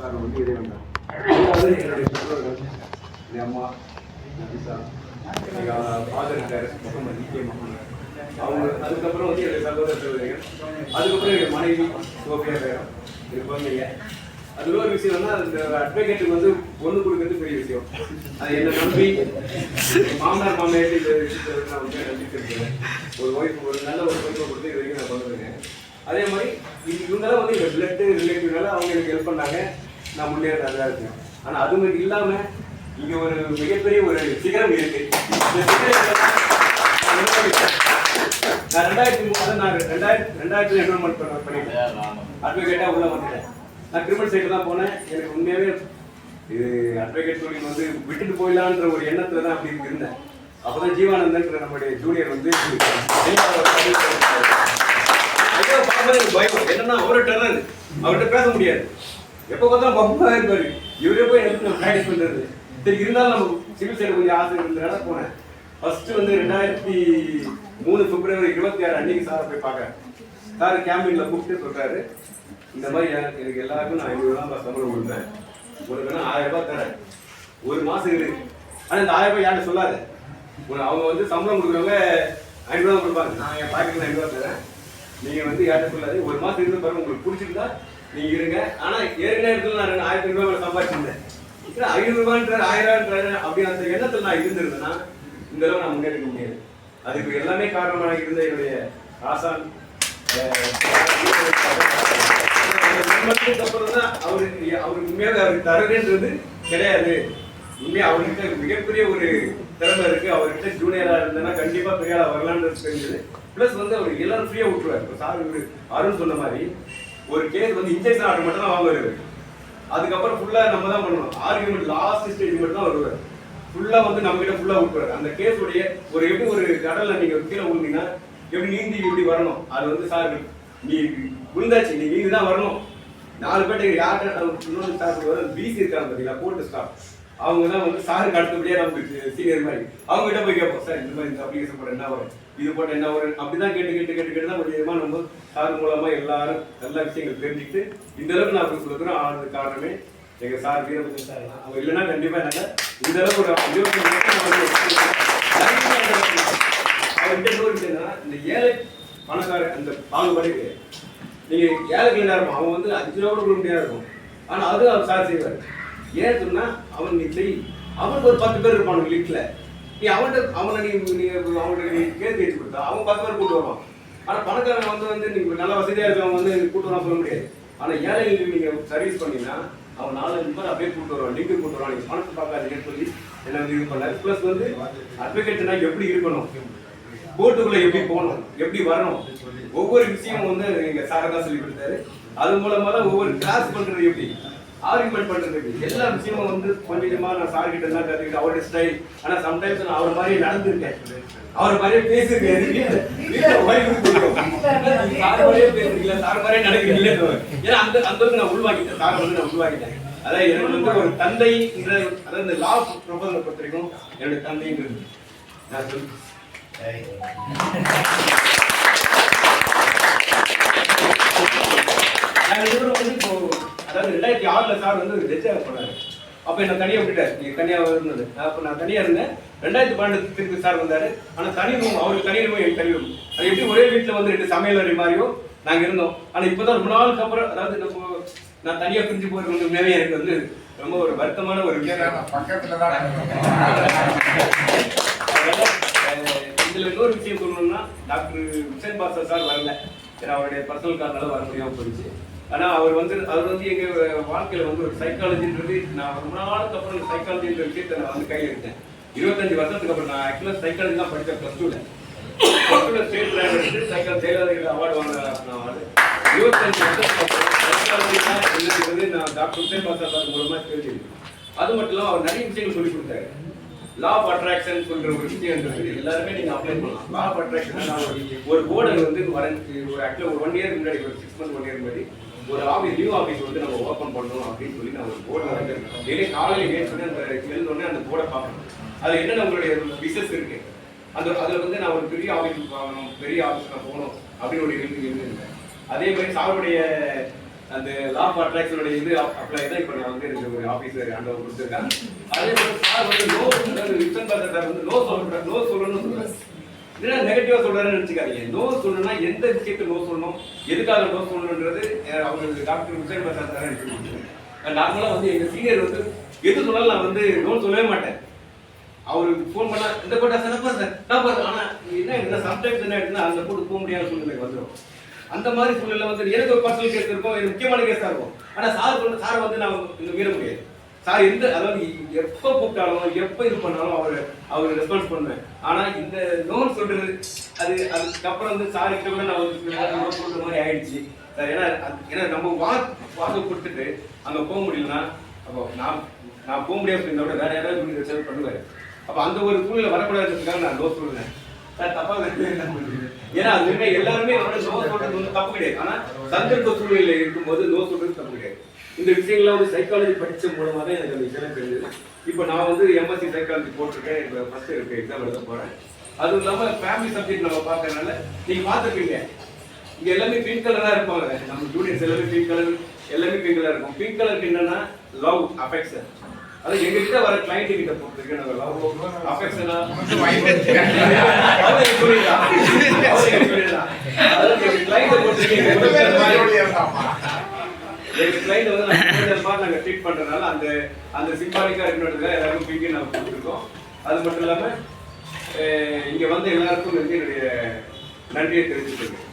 காரணம் வந்து இறைவன் தான் என்னுடைய பெற்றோர்கள் என் அம்மா நபிசா எங்கள் ஃபாதர் இருக்காரு முகமது கே முகமது அவங்க அதுக்கப்புறம் வந்து என்னுடைய சகோதர சகோதரிகள் அதுக்கப்புறம் எங்கள் மனைவி சோபியா பேரம் இது குழந்தைங்க. அதுல ஒரு விஷயம்னா அந்த அட்வொகேட்டுக்கு வந்து பொண்ணு கொடுக்கறது பெரிய விஷயம். அது என்ன நம்பி மாமனார் மாமியார் இந்த விஷயத்தை நான் வந்து நம்பிக்கை ஒரு ஒய்ஃப் ஒரு நல்ல ஒரு ஒய்ஃபை கொடுத்து இது வரைக்கும் நான் பண்ணுறேன் அதே மாதிரி இது இவங்கெல்லாம் வந்து எங்கள் பிளட்டு ரிலேட்டிவ்னால அவங்க எனக்கு ஹெல்ப் பண்ணாங்க. நான் முன்னேறதாக இருக்கேன் ஆனால் அது மாதிரி இல்லாமல் இங்கே ஒரு மிகப்பெரிய ஒரு சிகரம் இருக்கு. இந்த சிகரத்தை நான் ரெண்டாயிரத்தி மூணு நான் ரெண்டாயிரத்தி ரெண்டாயிரத்தி என்ரோல்மெண்ட் பண்ண பண்ணிட்டேன். அட்வொகேட்டாக உள்ள வந்துட்டேன். நான் கிரிமினல் சைடு தான் போனேன். எனக்கு உண்மையாகவே இது அட்வொகேட் தொழில் வந்து விட்டுட்டு போயிடலான்ற ஒரு எண்ணத்துல தான் அப்படி இருந்தேன். அப்பதான் ஜீவானந்தன்ற நம்முடைய ஜூனியர் வந்து ஐயோ, எனக்கு பயம் என்னன்னா அவரை டெரர் அவர்கிட்ட பேச முடியாது. எப்போ பார்த்தாலும் பம்பா இருப்பாரு இவரே போய் எனக்கு ப்ராக்டிஸ் பண்ணுறது சரி இருந்தாலும் நம்ம சிவில் சைடு கொஞ்சம் ஆசை இருந்ததுனால போனேன் ஃபர்ஸ்ட் வந்து ரெண்டாயிரத்தி மூணு பிப்ரவரி இருபத்தி ஆறு அன்னைக்கு சாரை போய் பார்க்குறேன். சார் கேம்பீனில் கூப்பிட்டு சொல்கிறாரு இந்த மாதிரி எனக்கு எனக்கு எல்லாருக்கும் நான் ஐநூறு சம்பளம் கொடுப்பேன். உனக்கு வேணா ஆயிரம் ரூபாய் தரேன். ஒரு மாதம் இரு ஆனால் இந்த ஆயிரம் ரூபாய் யார்கிட்ட சொல்லாத. அவங்க வந்து சம்பளம் கொடுக்குறவங்க ஐநூறுரூவா கொடுப்பாங்க. நான் என் பாக்கெட்டில் ஐநூறுரூவா தரேன். நீங்கள் வந்து யார்கிட்ட சொல்லாது ஒரு மாதம் இருந்து பாருங்க உங்களுக்கு பிடிச்சிருந்தா நீங்க இருங்க. ஆனா ஏற்கனவே இடத்துல நான் ஆயிரத்தி ரூபாய் சம்பாதிச்சிருந்தேன். இல்ல ஐநூறு ரூபான்ற ஆயிரம் ரூபான்ற அப்படி அந்த எண்ணத்துல நான் இருந்திருந்தேன்னா இந்த அளவு நான் முன்னேறிக்க முடியாது. அதுக்கு எல்லாமே காரணமாக இருந்த என்னுடைய ஆசான் அப்புறம் தான் அவருக்கு அவருக்கு உண்மையாக அவருக்கு தரதுன்றது கிடையாது. உண்மையா அவர்கிட்ட மிகப்பெரிய ஒரு திறமை இருக்கு. அவர்கிட்ட ஜூனியரா இருந்தேன்னா கண்டிப்பா பெரிய ஆளா வரலான்றது தெரிஞ்சது. பிளஸ் வந்து அவர் எல்லாரும் ஃப்ரீயா விட்டுருவாரு. இப்போ சார் இவரு அருண் சொன்ன மாதிரி ஒரு கேஸ் வந்து இன்ஜெக்ஷன் ஆர்டர் மட்டும் தான் வாங்குவாரு. அதுக்கப்புறம் ஃபுல்லாக நம்ம தான் பண்ணணும் ஆர்குமெண்ட் லாஸ்ட் ஸ்டேஜ் மட்டும் தான் வருவார். ஃபுல்லாக வந்து நம்ம கிட்ட ஃபுல்லாக விட்டுருவாரு அந்த கேஸுடைய ஒரு எப்படி ஒரு கடலில் நீங்கள் கீழே விழுந்தீங்கன்னா எப்படி நீந்தி இப்படி வரணும்? அது வந்து சார் நீ விழுந்தாச்சு நீ நீந்தி தான் வரணும். நாலு பேர்ட்டு யார்கிட்ட இன்னொரு சார் பிசி இருக்காங்க பார்த்தீங்களா போட்டு ஸ்டாஃப் அவங்க தான் வந்து சாருக்கு அடுத்தபடியாக நமக்கு சீனியர் மாதிரி. அவங்க கிட்ட போய் கேட்போம் சார் இந்த மாதிரி இந்த அப்ளிகேஷன் போட என்ன வரும்? இது போட்ட என்ன வரும்? அப்படிதான் கேட்டு கேட்டு கேட்டு கேட்டு தான் கொஞ்சம் விதமா நம்ம சார் மூலமாக எல்லாரும் எல்லா விஷயங்கள் தெரிஞ்சுக்கிட்டு இந்த அளவுக்கு நான் உங்களுக்கு சொல்லுறேன் ஆனது காரணமே எங்க சார் வீரபத்ரன் சார் தான். அவங்க இல்லைன்னா கண்டிப்பாக என்னால இந்த அளவுக்கு ஒரு இருபத்தி அவர்கிட்ட இன்னொரு விஷயம் இந்த ஏழை பணக்கார அந்த பாகுபாடு நீங்க ஏழைக்கு என்ன இருக்கும் அவன் வந்து அஞ்சு ரூபா கூட கொடுக்க முடியாது இருக்கும். ஆனா அது அவர் சார் செய்வார். ஏன் சொன்னா அவன் நீ செய். அவனுக்கு ஒரு பத்து பேர் இருப்பான் வீட்டில் நீ அவன்கிட்ட அவனை நீ நீ அவனுக்கு நீ கேள்வி வச்சு கொடுத்தா அவன் பத்து பேர் கூட்டு வருவான். ஆனா பணக்காரன் வந்து வந்து நீங்க நல்ல வசதியா இருக்கவங்க வந்து கூட்டு வரலாம் சொல்ல முடியாது. ஆனா ஏழைகளுக்கு நீங்க சர்வீஸ் பண்ணீங்கன்னா அவன் நாலஞ்சு பேர் அப்படியே கூட்டு வருவான் லிங்க் கூட்டு வருவான். நீங்க பணத்தை பார்க்காதீங்கன்னு சொல்லி என்ன வந்து இது பண்ணாரு. பிளஸ் வந்து அட்வொகேட்னா எப்படி இருக்கணும்? கோர்ட்டுக்குள்ள எப்படி போகணும்? எப்படி வரணும்? ஒவ்வொரு விஷயமும் வந்து எங்க சார் தான் சொல்லி கொடுத்தாரு. அது மூலமா தான் ஒவ்வொரு கிளாஸ் பண்றது எப்படி? ஆர்குமெண்ட் பண்ணுறதுக்கு எல்லா விஷயமும் வந்து கொஞ்சம் கொஞ்சமா நான் சார் கிட்ட தான் கத்துக்கிட்டு அவருடைய ஸ்டைல் ஆனா சம்டைம்ஸ் நான் அவர் மாதிரி நடந்திருக்கேன். அவர் மாதிரியே பேசிருக்கேன். வீட்டில் வீட்டுல wife சார் மாதிரியே பேசுறீங்களா சார் மாதிரியே நடக்கிறீங்களே ஏன்னா அந்த அந்த அளவுக்கு நான் உள்வாங்கிட்டேன். சார் வந்து நான் உள்வாங்கிட்டேன். அதான் எனக்கு வந்து ஒரு தந்தை அதாவது இந்த லா ப்ரொபோசல் பொறுத்த வரைக்கும் என்னுடைய தந்தைங்கிறது. நான் சொல்லி நாங்க இருவரும் வந்து இப்போ அதாவது ரெண்டாயிரத்தி ஆறுல சார் வந்து டெஸ்ட் பண்ணாரு அப்ப என்ன தனியா விட்டுட்டாரு. நீங்க தனியா இருந்தது. அப்ப நான் தனியா இருந்தேன். ரெண்டாயிரத்தி பன்னெண்டு திருப்பி சார் வந்தாரு. ஆனா தனி ரூம் அவருக்கு தனி ரூம் எனக்கு தனி ரூம் அது எப்படி ஒரே வீட்டுல வந்து ரெண்டு சமையல் அறை மாதிரியும் நாங்க இருந்தோம். ஆனா இப்பதான் ரொம்ப நாளுக்கு அப்புறம் அதாவது நம்ம நான் தனியா பிரிஞ்சு போறது வந்து உண்மையாவே எனக்கு வந்து ரொம்ப ஒரு வருத்தமான ஒரு விஷயம். பக்கத்துல தான் இதுல இன்னொரு விஷயம் சொல்லணும்னா டாக்டர் ஹுசேன் பாஷா சார் வரல. ஏன்னா அவருடைய பர்சனல் காரணால வர முடியாம போயிடுச்சு. ஆனால் அவர் வந்து அவர் வந்து எங்கள் வாழ்க்கையில் வந்து ஒரு சைக்காலஜின்றது நான் ரொம்ப நாளுக்கு அப்புறம் சைக்காலஜின்ற விஷயத்தை நான் வந்து கையில் எடுத்தேன். இருபத்தஞ்சு வருஷத்துக்கு அப்புறம் நான் ஆக்சுவலாக சைக்காலஜி தான் படித்தேன் ப்ளஸ் டூவில் ப்ளஸ் டூவில் ஸ்டேட் லேண்ட் எடுத்து சைக்காலஜி அவார்டு வாங்க நான் இருபத்தஞ்சு வருஷத்துக்கு அப்புறம் சைக்காலஜி தான் என்னங்கிறது நான் டாக்டர் உசேன் பாசா சார் மூலமாக தெரிஞ்சிருக்கேன் அது மட்டும் இல்லாம அவர் நிறைய விஷயங்கள் சொல்லி கொடுத்தாரு. லா ஆஃப் அட்ராக்ஷன் சொல்ற ஒரு விஷயம்ன்றது எல்லாருமே நீங்க அப்ளை பண்ணலாம். லா ஆஃப் அட்ராக்ஷன் ஒரு போர்டை வந்து வரைஞ்சி ஒரு ஆக்சுவலாக ஒரு ஒன் இயர் முன்னாடி ஒரு சிக்ஸ் மந்த் ஒன் இயர் முன்னாடி ஒரு ஆஃபீஸ் நியூ ஆஃபீஸ் வந்து நம்ம ஓப்பன் பண்ணணும் அப்படின்னு சொல்லி நான் ஒரு போர்டு வந்து டெய்லி காலையில் ஏன் சொல்லி அந்த எழுந்தோடனே அந்த போர்டை பார்க்கணும். அது என்னென்ன உங்களுடைய பிசினஸ் இருக்கு? அந்த அதில் வந்து நான் ஒரு பெரிய ஆஃபீஸ் வாங்கணும் பெரிய ஆஃபீஸ் நான் போகணும் அப்படின்னு ஒரு எழுதி எழுதிருந்தேன் அதே மாதிரி சாருடைய அந்த லா ஆஃப் இது அப்ளை தான் இப்போ நான் வந்து எனக்கு ஒரு ஆஃபீஸர் அந்த கொடுத்துருக்காங்க அதே மாதிரி சார் வந்து லோ வில்சன் பாஸ்டர் வந்து லோ சொல்ற லோ சொல்லணும்னு சொல்றாரு. இல்லைன்னா நெகட்டிவாக சொல்கிறேன்னு நினச்சிக்காதீங்க. நோ சொல்லணும்னா எந்த விஷயத்தை நோ சொல்லணும்? எதுக்காக நோ சொல்லணுன்றது அவங்களுக்கு டாக்டர் வில்சன் பிரசாத் சார் எனக்கு நார்மலாக வந்து எங்கள் சீனியர் வந்து எது சொன்னாலும் நான் வந்து நோ சொல்லவே மாட்டேன். அவருக்கு ஃபோன் பண்ணா இந்த கோட்டா சார் சார் நான் பாரு ஆனால் என்ன என்ன சம்டைம்ஸ் என்ன ஆயிடுச்சுன்னா அந்த போட்டு போக முடியாத சூழ்நிலைக்கு வந்துடும் அந்த மாதிரி சூழ்நிலை வந்து எனக்கு ஒரு பர்சனல் கேஸ் இருக்கும் எனக்கு முக்கியமான கேஸாக இருக்கும். ஆனால் சார் சொல்ல சார் வந்து நான் இங்க மீற முடியாது. சார் எந்த அதாவது எப்போ கூப்பிட்டாலும் எப்போ இது பண்ணாலும் அவர் அவர் ரெஸ்பான்ஸ் பண்ணுவேன். ஆனா இந்த லோன் சொல்றது அது அதுக்கப்புறம் வந்து சார் கிட்ட கூட நான் வந்து சொல்ற மாதிரி ஆயிடுச்சு. சார் ஏன்னா அது- ஏன்னா நம்ம வாக்கு வாக்கு கொடுத்துட்டு அங்க போக முடியலன்னா அப்போ நான் நான் போக முடியாது இருந்தால் கூட வேற யாராவது இப்படி ரிசர்வ் பண்ணுவாரு. அப்ப அந்த ஒரு சூழ்நிலை வரக்கூடாதுக்காக நான் நோ சொல்லுவேன் சார் தப்பா என்ன ஏன்னா அது எல்லாருமே அவரோட நோ சொல்றது வந்து தப்பு கிடையாது. ஆனா சந்தர்ப்ப சூழ்நிலை இருக்கும்போது நோ சொல்றது தப்பு கிடையாது. இந்த விஷயங்கள்லாம் வந்து சைக்காலஜி படித்த மூலமாக தான் எனக்கு அந்த விஷயம் தெரிஞ்சது. இப்போ நான் வந்து எம்எஸ்சி சைக்காலஜி போட்டிருக்கேன். இப்போ ஃபர்ஸ்ட் இருக்கு எக்ஸாம் எழுத போகிறேன் அதுவும் இல்லாமல் ஃபேமிலி சப்ஜெக்ட் நம்ம பார்க்கறதுனால நீங்கள் பார்த்துருப்பீங்க. இங்கே எல்லாமே பிங்க் கலராக இருப்பாங்க. நம்ம ஜூனியர்ஸ் எல்லாமே பிங்க் கலர் எல்லாமே பிங்க் கலர் இருக்கும். பிங்க் கலருக்கு என்னன்னா லவ் அஃபெக்ஷன் அது எங்க கிட்ட வர கிளைண்ட் கிட்ட பொறுத்திருக்கு நாங்க லவ் அஃபெக்ஷனா கிளைண்ட் வந்து நாங்க ட்ரீட் பண்றதுனால அந்த அந்த சிம்பாலிக்கா இருக்கணுன்றதுக்காக எல்லாருக்கும் பிங்க் நாங்க கொடுத்துருக்கோம். அது மட்டும் இல்லாம இங்க வந்து எல்லாருக்கும் வந்து என்னுடைய நன்றியை தெரிவிச்சுக்கிறேன்.